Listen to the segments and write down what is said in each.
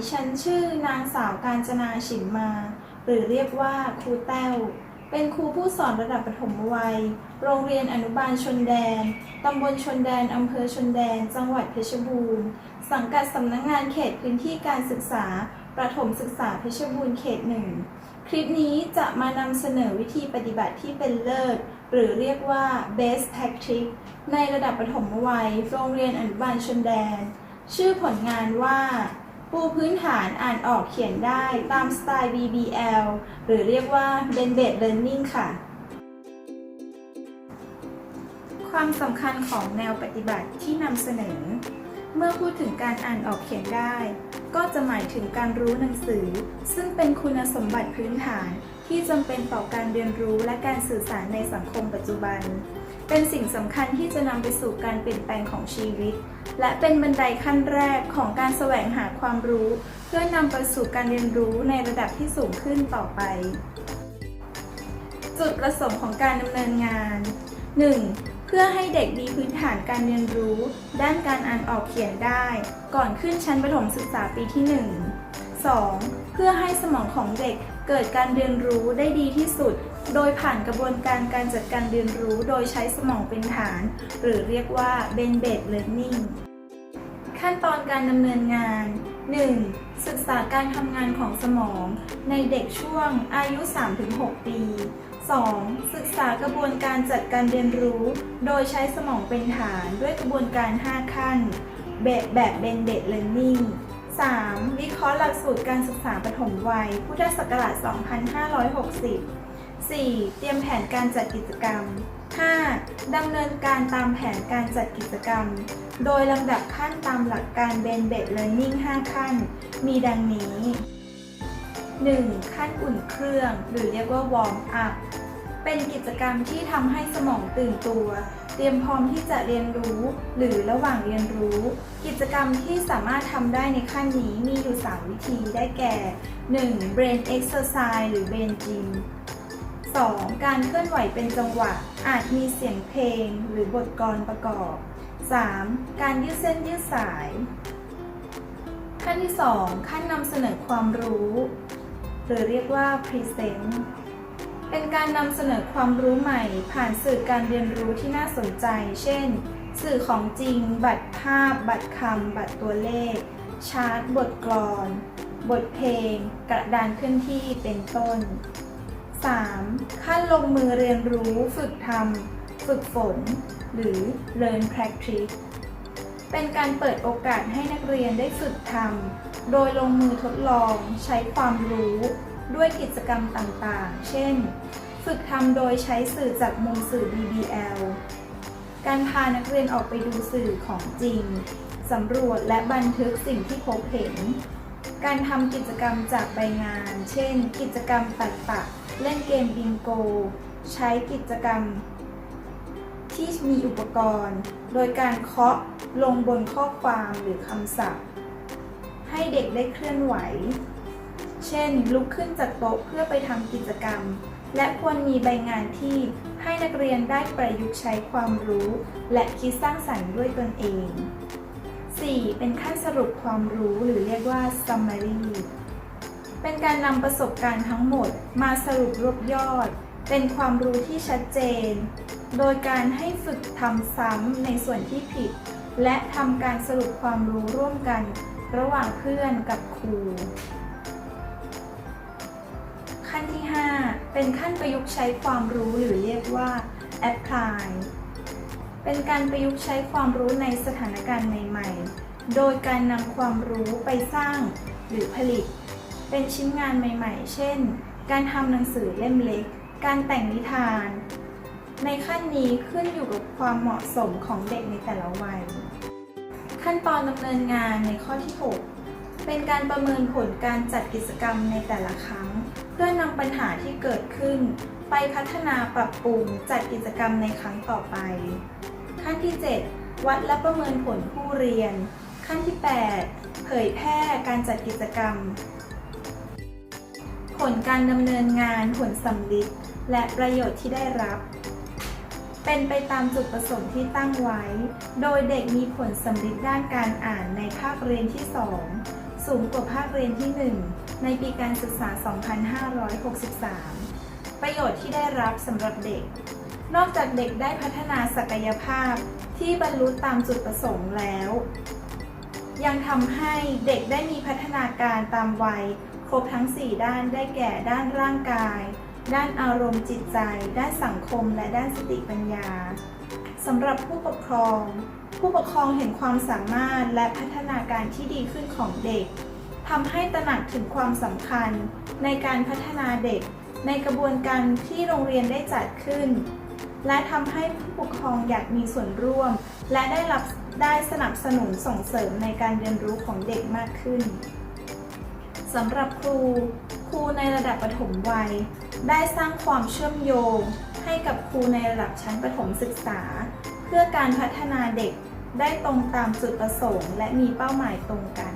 ดิฉันชื่อนางสาวการจนาฉิมมา หรือเรียกว่าครูแต้ว เป็นครูผู้สอนระดับประถมวัย โรงเรียนอนุบาลชนแดน ตำบลชนแดน อำเภอชนแดน จังหวัดเพชรบูรณ์ สังกัดสำนักงงานเขตพื้นที่การศึกษา ประถมศึกษาเพชรบูรณ์เขตหนึ่ง คลิปนี้จะมานำเสนอวิธีปฏิบัติที่เป็นเลิศ หรือเรียกว่า best practice ในระดับประถมวัย โรงเรียนอนุบาลชนแดน ชื่อผลงานว่า ปูพื้นฐานอ่านออกเขียนได้ตามสไตล์ BBL หรือเรียกว่า b e n b a d Learning ค่ะ ความสำคัญของแนวปฏิบัติที่นำเสนอ เมื่อพูดถึงการอ่านออกเขียนได้ ก็จะหมายถึงการรู้หนังสือ ซึ่งเป็นคุณสมบัติพื้นฐานที่จำเป็นต่อการเรียนรู้และการสื่อสารในสังคมปัจจุบัน เป็นสิ่งสำคัญที่จะนำไปสู่การเปลี่ยนแปลงของชีวิต และเป็นบันไดขั้นแรกของการแสวงหาความรู้ เพื่อนำไปสู่การเรียนรู้ในระดับที่สูงขึ้นต่อไป จุดประสงค์ของการดำเนินงาน 1. เพื่อให้เด็กมีพื้นฐานการเรียนรู้ ด้านการอ่านออกเขียนได้ ก่อนขึ้นชั้นประถมศึกษาปีที่ 1 2. เพื่อให้สมองของเด็ก เกิดการเรียนรู้ได้ดีที่สุด โดยผ่านกระบวนการการจัดการเรียนรู้โดยใช้สมองเป็นฐาน หรือเรียกว่า b e n b a d Learning ขั้นตอนการดำเนินงาน 1. ศึกษาการทำงานของสมอง ในเด็กช่วงอายุ 3-6 ปี 2. ศึกษากระบวนการจัดการเรียนรู้ โดยใช้สมองเป็นฐานด้วยกระบวนการ 5 ขั้น แบบแบบเบนเด d Learning 3. วิเคราะห์หลักสูตรการศึกษาปฐมวัย พุทธศักราช 2560 4. เตรียมแผนการจัดกิจกรรม 5. ดำเนินการตามแผนการจัดกิจกรรม โดยลำดับขั้นตามหลักการ b e n b a d Learning 5ขั้น มีดังนี้ 1. ขั้นอุ่นเครื่อง หรือเรียกว่า warm up เป็นกิจกรรมที่ทำให้สมองตื่นตัว เตรียมพร้อมที่จะเรียนรู้ หรือระหว่างเรียนรู้ กิจกรรมที่สามารถทำได้ในขั้นนี้มีอยู่ 3 วิธีได้แก่ 1. brain exercise หรือ brain gym 2. การเคลื่อนไหวเป็นจังหวะ อาจมีเสียงเพลง หรือบทกลอนประกอบ 3. การยืดเส้นยืดสาย ขั้นที่ 2 ขั้นนำเสนอความรู้ หรือเรียกว่า present เป็นการนำเสนอความรู้ใหม่ ผ่านสื่อการเรียนรู้ที่น่าสนใจ เช่น สื่อของจริง บัตรภาพ บัตรคำ บัตรตัวเลข ชาร์ต บทกลอน บทเพลง กระดานเคลื่อนที่ เป็นต้น 3. ขั้นลงมือเรียนรู้ ฝึกทำ ฝึกฝน หรือ learn practice เป็นการเปิดโอกาสให้นักเรียนได้ฝึกทำ โดยลงมือทดลอง ใช้ความรู้ ด้วยกิจกรรมต่างๆ เช่น ฝึกทำโดยใช้สื่อจากมุมสื่อ BBL การพานักเรียนออกไปดูสื่อของจริง สำรวจและบันทึกสิ่งที่พบเห็น การทำกิจกรรมจากใบงาน เช่น กิจกรรมตัดปะเล่นเกมบิงโก ใช้กิจกรรม ที่มีอุปกรณ์ โดยการเคาะลงบนข้อความหรือคำศัพท์ ให้เด็กได้เคลื่อนไหว เช่น ลุกขึ้นจากโต๊ะเพื่อไปทำกิจกรรม และควรมีใบงานที่ให้นักเรียนได้ประยุกต์ใช้ความรู้ และคิดสร้างสรรค์ด้วยตนเอง 4. เป็นขั้นสรุปความรู้หรือเรียกว่า summary เป็นการนำประสบการณ์ทั้งหมดมาสรุปรวบยอด เป็นความรู้ที่ชัดเจน โดยการให้ฝึกทำซ้ำในส่วนที่ผิด และทำการสรุปความรู้ร่วมกัน ระหว่างเพื่อนกับครู เป็นขั้นประยุกต์ใช้ความรู้หรือเรียกว่า apply เป็นการประยุกต์ใช้ความรู้ในสถานการณ์ใหม่ๆ โดยการนำความรู้ไปสร้างหรือผลิต เป็นชิ้นงานใหม่ๆ เช่น การทำหนังสือเล่มเล็ก การแต่งนิทาน ในขั้นนี้ขึ้นอยู่กับความเหมาะสมของเด็กในแต่ละวัย ขั้นตอนดำเนินงานในข้อที่ 6 เป็นการประเมินผลการจัดกิจกรรมในแต่ละครั้ง พื่อนำปัญหาที่เกิดขึ้น ไปพัฒนาปรับปรุงจัดกิจกรรมในครั้งต่อไป ขั้นที่ 7 วัดและประเมินผลผู้เรียน ขั้นที่ 8 เผยแพร่การจัดกิจกรรม ผลการดำเนินงานผลสำลิดและประโยชน์ที่ได้รับ เป็นไปตามจุดประสงค์ที่ตั้งไว้ โดยเด็กมีผลสำลิดด้านการอ่านในภาคเรียนที่ 2 สูงกว่าภาคเรียนที่ 1 ในปีการศึกษา 2563 ประโยชน์ที่ได้รับสำหรับเด็ก นอกจากเด็กได้พัฒนาศักยภาพที่บรรลุตามจุดประสงค์แล้ว ยังทำให้เด็กได้มีพัฒนาการตามวัย ครบทั้ง 4 ด้านได้แก่ด้านร่างกาย ด้านอารมณ์จิตใจ ด้านสังคม และด้านสติปัญญาสำหรับผู้ปกครอง ผู้ปกครองเห็นความสามารถและพัฒนาการที่ดีขึ้นของเด็ก ทำให้ตระหนักถึงความสำคัญในการพัฒนาเด็กในกระบวนการที่โรงเรียนได้จัดขึ้น และทำให้ผู้ปกครองอยากมีส่วนร่วม และได้รับได้สนับสนุนส่งเสริมในการเรียนรู้ของเด็กมากขึ้นสำหรับครู ครูในระดับประถมวัย ได้สร้างความเชื่อมโยง ให้กับครูในระดับชั้นประถมศึกษา เพื่อการพัฒนาเด็กได้ตรงตามจุดประสงค์ และมีเป้าหมายตรงกัน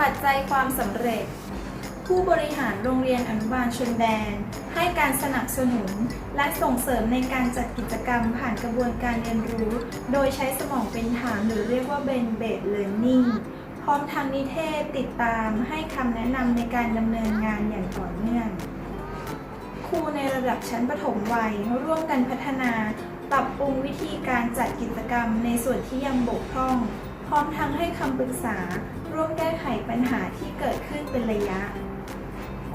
ปัจจัยความสำเร็จ ผู้บริหารโรงเรียนอนุบาลชนแดน ให้การสนับสนุน และส่งเสริมในการจัดกิจกรรมผ่านกระบวนการเรียนรู้ โดยใช้สมองเป็นฐานหรือเรียกว่า brain based learning พร้อมทางนิเทศติดตามให้คำแนะนำในการดำเนินงานอย่างต่อเนื่องครูในระดับชั้นประถมวัยร่วมกันพัฒนา ปรับปรุงวิธีการจัดกิจกรรมในส่วนที่ยังบกพร่อง พร้อมทั้งให้คำปรึกษา ร่วมแก้ไขปัญหาที่เกิดขึ้นเป็นระยะ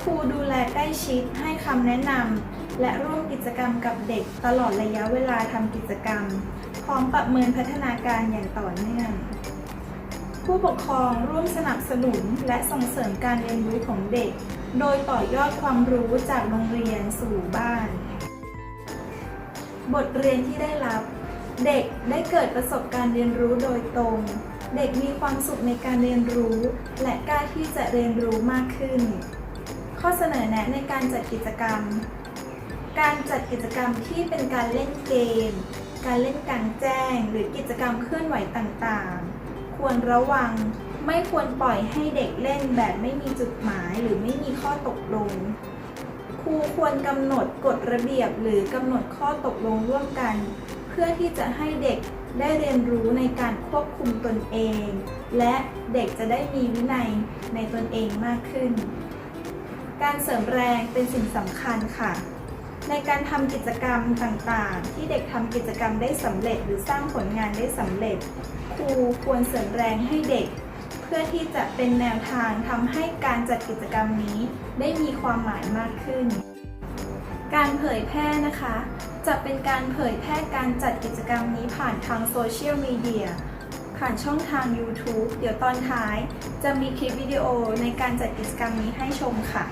ครูดูแลใกล้ชิดให้คำแนะนำและร่วมกิจกรรมกับเด็กตลอดระยะเวลาทำกิจกรรม พร้อมประเมินพัฒนาการอย่างต่อเนื่อง ผู้ปกครองร่วมสนับสนุนและส่งเสริมการเรียนรู้ของเด็ก โดยต่อยอดความรู้จากโรงเรียนสู่บ้าน บทเรียนที่ได้รับ เด็กได้เกิดประสบการณ์เรียนรู้โดยตรง เด็กมีความสุขในการเรียนรู้ และกล้าที่จะเรียนรู้มากขึ้น ข้อเสนอแนะในการจัดกิจกรรม การจัดกิจกรรมที่เป็นการเล่นเกม การเล่นกลางแจ้ง หรือกิจกรรมเคลื่อนไหวต่างๆ ควรระวังไม่ควรปล่อยให้เด็กเล่นแบบไม่มีจุดหมายหรือไม่มีข้อตกลง ครูควรกำหนดกฎระเบียบหรือกำหนดข้อตกลงร่วมกัน พื่อที่จะให้เด็กได้เรียนรู้ในการควบคุมตนเอง และเด็กจะได้มีวินัยในตนเองมากขึ้น การเสริมแรงเป็นสิ่งสำคัญค่ะ ในการทำกิจกรรมต่างๆ ที่เด็กทำกิจกรรมได้สำเร็จ หรือสร้างผลงานได้สำเร็จ ครูควรเสริมแรงให้เด็ก เพื่อที่จะเป็นแนวทางทำให้การจัดกิจกรรมนี้ได้มีความหมายมากขึ้น การเผยแพร่นะคะ จะเป็นการเผยแพร่การจัดกิจกรรมนี้ผ่านทางโซเชียลมีเดียผ่านช่องทาง YouTube เดี๋ยวตอนท้าย จะมีคลิปวิดีโอในการจัดกิจกรรมนี้ให้ชมค่ะ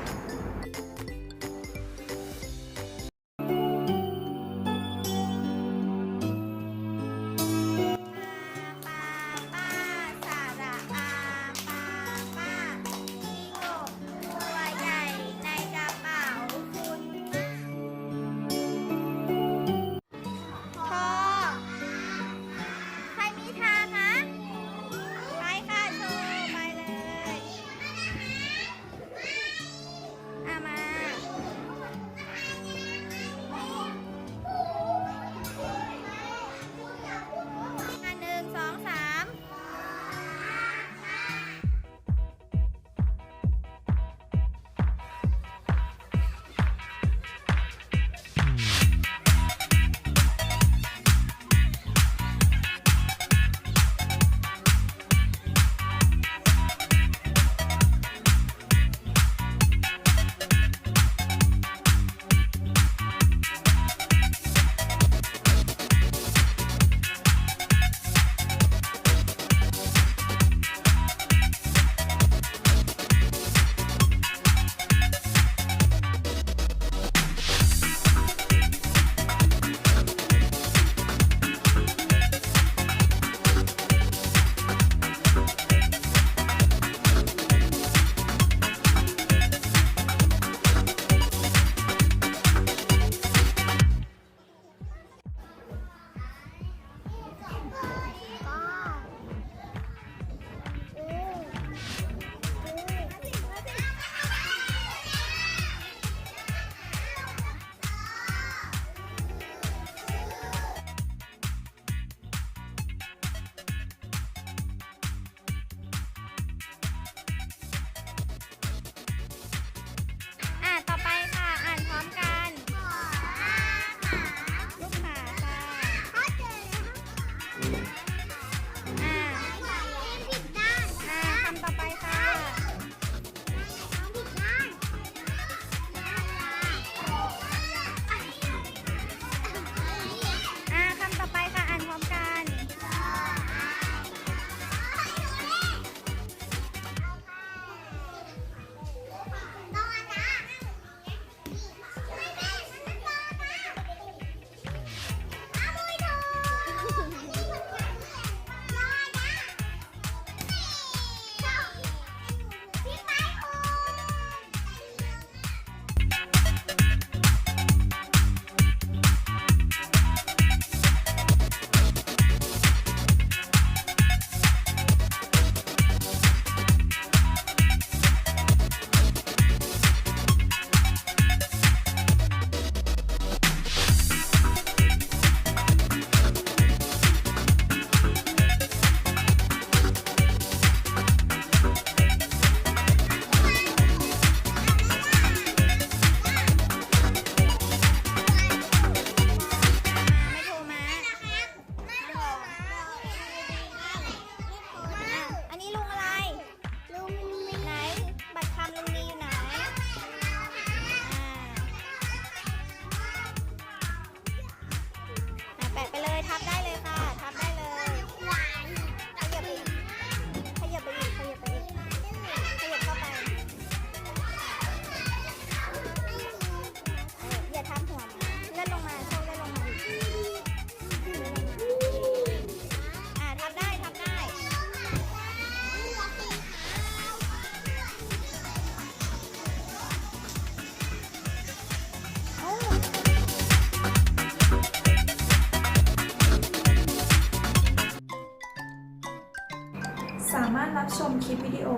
ะไปเลยทับได้เลยค่ะ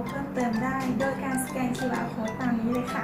เพิ่มเติมได้ โดยการสแกน QR Code ตามนี้เลยค่ะ